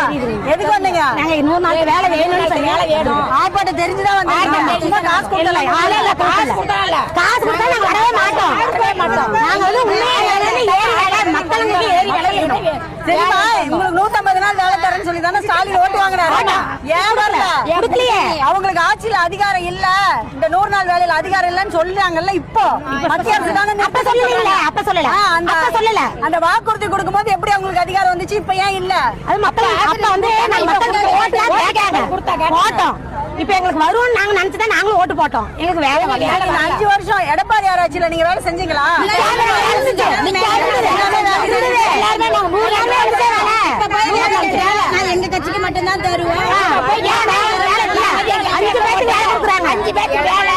தெரியுதா எதுக்கு வந்தீங்க? நாங்க நூறு நாளைக்கு வேலை வேணும்னு சொல்லி வேலை வேணும். ஆர்ப்பாட்டம் தெரிஞ்சுதான் வந்தீங்க. காசு இல்ல, காசு கொடுத்தால. காசு கொடுத்தா நாங்க வரவே மாட்டோம். நாங்க வந்து உண்மையா வேலைன்னு ஏறி வேலை மக்களுக்கு ஏறி வேலை வேணும் சரிம்மா உங்களுக்கு நூத்தம்பது நாள் வேலை தரேன்னு சொல்லி தானே ஸ்டாலின் ஓட்டு வாங்கினாரு ஏன் வரல கொடுக்கலையே. அவங்களுக்கு ஆட்சியில அதிகாரம் இல்ல. இந்த நூறு நாள் வேலையில அதிகாரம் இல்லன்னு சொல்றாங்கல்ல இப்போ? மத்திய அரசு அப்ப சொல்லல. அப்ப சொல்லல. அந்த சொல்லல. அந்த வாக்குறுதி கொடுக்கும்போது எப்படி அவங்களுக்கு அதிகாரம் வந்துச்சு? இப்ப ஏன் இல்ல? அது மக்கள் அப்ப வந்து போட்டோம் இப்ப எங்களுக்கு வரும்னு நாங்க நினைச்சுதான் நாங்களும் ஓட்டு போட்டோம். எங்களுக்கு வேலை அஞ்சு வருஷம் எடப்பாடி ஆராய்ச்சியில நீங்க வேலை செஞ்சீங்களா எல்லாருமே நாங்க மூணு நாள் எடுத்தே வேலை. நான் எங்க கட்சிக்கு மட்டும்தான் தருவேன் ஆ, போய் ஏன் வேலை, வேலை இல்ல. அஞ்சு பேருக்கு வேலை கொடுக்குறாங்க அஞ்சு பேருக்கு வேலை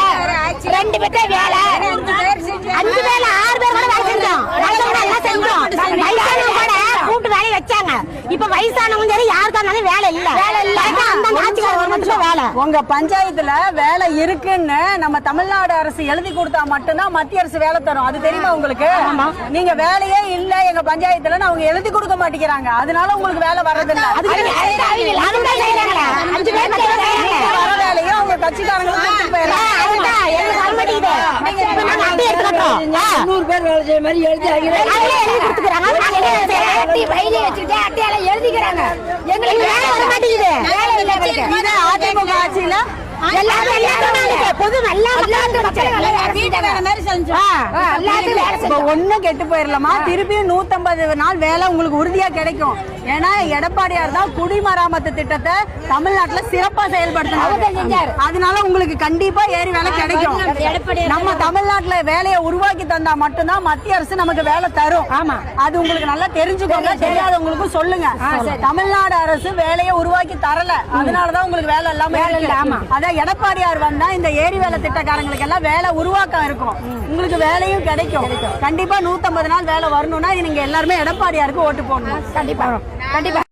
ரெண்டு பேருக்கு வேலை. அஞ்சு பேர்ல ஆறு பேர் கூட வேலை செஞ்சோம். நல்லவங்க எல்லாம் செஞ்சோம். வயசானவங்க கூட கூட்டு வேலையை வச்சாங்க. இப்ப வயசானவங்க சரி யாருக்கா இருந்தாலும் வேலை இல்ல. வேலை இல்ல. அந்த ஆட்சிக்கார ஒரு மட்டும் வேலை. உங்க பஞ்சாயத்துல வேலை இருக்குன்னு நம்ம தமிழ்நாடு அரசு எழுதி கொடுத்தா மட்டும்தான் மத்திய அரசு வேலை தரும். அது தெரியுமா உங்களுக்கு? நீங்க வேலையே இல்ல. எங்க பஞ்சாயத்துல அவங்க எழுதி கொடுக்க மாட்டேங்கிறாங்க. அதனால உங்களுக்கு வேலை வர்றதில்ல. வர வேலையும் அவங்க கட்சிக்காரங்களுக்கு கொடுத்துட்டு போயிடுறாங்க. அதுதான் எங்களுக்கு வர மாட்டேங்குது இப்ப நாங்க அட்டை எடுத்துக்கிட்டோம் ஆ. நூறு பேர் வேலை செய்ய மாதிரி எழுதி எழுதிக்கிறாங்க. எங்களுக்கு வேலை வர மாட்டேங்குது. அதிமுக ஆட்சியில ஒண்ணும் கெட்டு போயிடலாமா திருப்பியும் நூத்தம்பது நாள் வேலை உங்களுக்கு உறுதியா கிடைக்கும். ஏன்னா எடப்பாடியார் தான் குடிமராமத்து திட்டத்தை தமிழ்நாட்டுல சிறப்பா செயல்படுத்தினாரு. அதனால உங்களுக்கு கண்டிப்பா ஏறி வேலை கிடைக்கும். நம்ம தமிழ்நாட்டுல வேலையை உருவாக்கி தந்தா மட்டும்தான் மத்திய அரசு நமக்கு வேலை தரும். ஆமா. அது உங்களுக்கு நல்லா தெரிஞ்சுக்கோங்க. தெரியாதவங்களுக்கும் சொல்லுங்க. தமிழ்நாடு அரசு வேலையை உருவாக்கி தரல. அதனாலதான் உங்களுக்கு வேலை எல்லாமே ஆமா. அதான் எடப்பாடியார் வந்தா இந்த ஏரி வேலை திட்டக்காரங்களுக்கு எல்லாம் வேலை உருவாக்கம் இருக்கும். உங்களுக்கு வேலையும் கிடைக்கும். கண்டிப்பா நூத்தம்பது நாள் வேலை வரணும்னா நீங்க எல்லாருமே எடப்பாடியாருக்கு ஓட்டு போடணும். கண்டிப்பா. கண்டிப்பா